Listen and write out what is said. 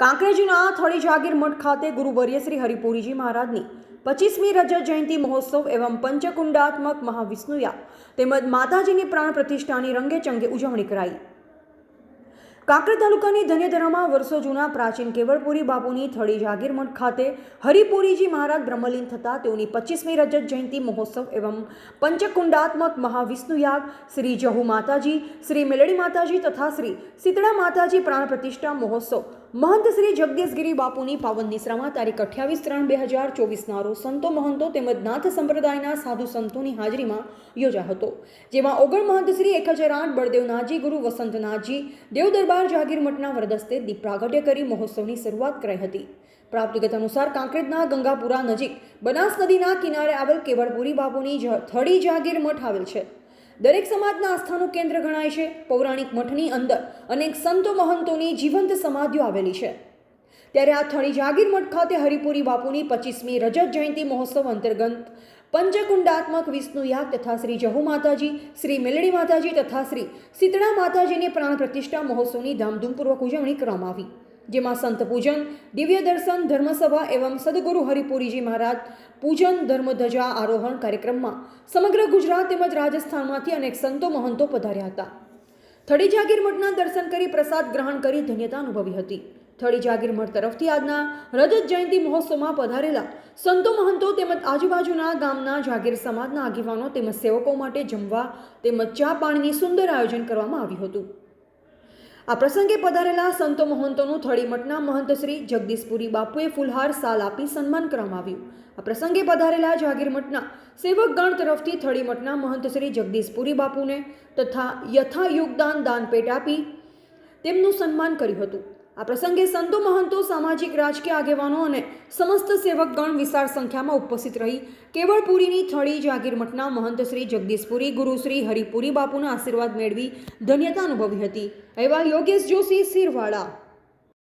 કાંકરેજના થળી જાગીર મઠ ખાતે ગુરુવર્ય શ્રી હરિપુરીજી મહારાજની પચીસમી રજત જયંતિ મહોત્સવ એવં પંચકુંડાત્મક મહાવિષ્ણુયા તેમજ માતાજીની પ્રાણ પ્રતિષ્ઠાની રંગે ચંગે ઉજવણી કરાઈ. કાંકરેજ તાલુકાની ધન્યધરામાં વર્ષો જૂના પ્રાચીન કેવળપુરી બાપુની થળી જાગીર મઠ ખાતે હરિપુરીજી મહારાજ બ્રહ્મલીન થતા તેઓની પચીસમી રજત જયંતિ મહોત્સવ એવં પંચકુંડાત્મક મહાવિષ્ણુયાગ શ્રી જહુ માતાજી, શ્રી મેલડી માતાજી તથા શ્રી શીતળા માતાજી પ્રાણ પ્રતિષ્ઠા મહોત્સવ. મહંત શ્રી જગદીશગીરી બાપુની પાવન નિશ્રામાં તારીખ અઠ્યાવીસ ત્રણ બે હજાર ચોવીસના રોજ સંતો મહંતો તેમજ નાથ સંપ્રદાયના સાધુ સંતોની હાજરીમાં યોજા હતો. જેમાં ઓગણ મહંત શ્રી એક હજાર આઠ બળદેવનાથજી ગુરુ વસંતનાથજી દેવ દરબાર જાગીર મઠના વરદસ્તે દીપ કરી મહોત્સવની શરૂઆત કરાઈ હતી. પ્રાપ્ત અનુસાર કાંકરેજના ગંગાપુરા નજીક બનાસ નદીના કિનારે આવેલ કેવળપુરી બાપુની થડી જાગીર મઠ આવેલ છે. દરેક સમાજના આસ્થાનું કેન્દ્ર ગણાય છે. પૌરાણિક મઠની અંદર અનેક સંતો મહંતોની જીવંત સમાધિઓ આવેલી છે. ત્યારે આ થળી જાગીર મઠ ખાતે હરિપુરી બાપુની પચીસમી રજત જયંતિ મહોત્સવ અંતર્ગત પંચકુંડાત્મક વિષ્ણુ યાગ તથા શ્રી જહુ માતાજી, શ્રી મેલડી માતાજી તથા શ્રી શીતળા માતાજીની પ્રાણ પ્રતિષ્ઠા મહોત્સવની ધામધૂમપૂર્વક ઉજવણી કરવામાં આવી. જેમાં સંત પૂજન, દિવ્ય દર્શન, ધર્મસભા એવં સદગુરુ હરિપુરીજી મહારાજ, પૂજન, ધર્મધજા આરોહણ કાર્યક્રમમાં સમગ્ર ગુજરાત તેમજ રાજસ્થાનમાંથી અનેક સંતો મહંતો પધાર્યા હતા. થડી જાગીર મઠના દર્શન કરી પ્રસાદ ગ્રહણ કરી ધન્યતા અનુભવી હતી. થળી જાગીર મઠ તરફથી આજના રજત જયંતિ મહોત્સવમાં પધારેલા સંતો મહંતો તેમજ આજુબાજુના ગામના જાગીર સમાજના આગેવાનો તેમજ સેવકો માટે જમવા તેમજ ચા પાણીની સુંદર આયોજન કરવામાં આવ્યું હતું. આ પ્રસંગે પધારેલા સંતો મહંતોનું થળીમઠના મહંત શ્રી જગદીશપુરી બાપુએ ફુલહાર સાલ આપી સન્માન કરવામાં આવ્યું. આ પ્રસંગે પધારેલા જાગીરમઠના સેવકગણ તરફથી થળીમઠના મહંત શ્રી જગદીશપુરી બાપુને તથા યથા યોગદાન દાનપેટ આપી તેમનું સન્માન કર્યું હતું. આ પ્રસંગે સંતો મહંતો, સામાજિક રાજકીય આગેવાનો અને સમસ્ત સેવકગણ વિશાળ સંખ્યામાં ઉપસ્થિત રહી કેવળપુરીની થળી જાગીર મઠના મહંત શ્રી જગદીશપુરી ગુરુશ્રી હરિપુરી બાપુના આશીર્વાદ મેળવી ધન્યતા અનુભવી હતી. એવા યોગેશ જોશી સિરવાડા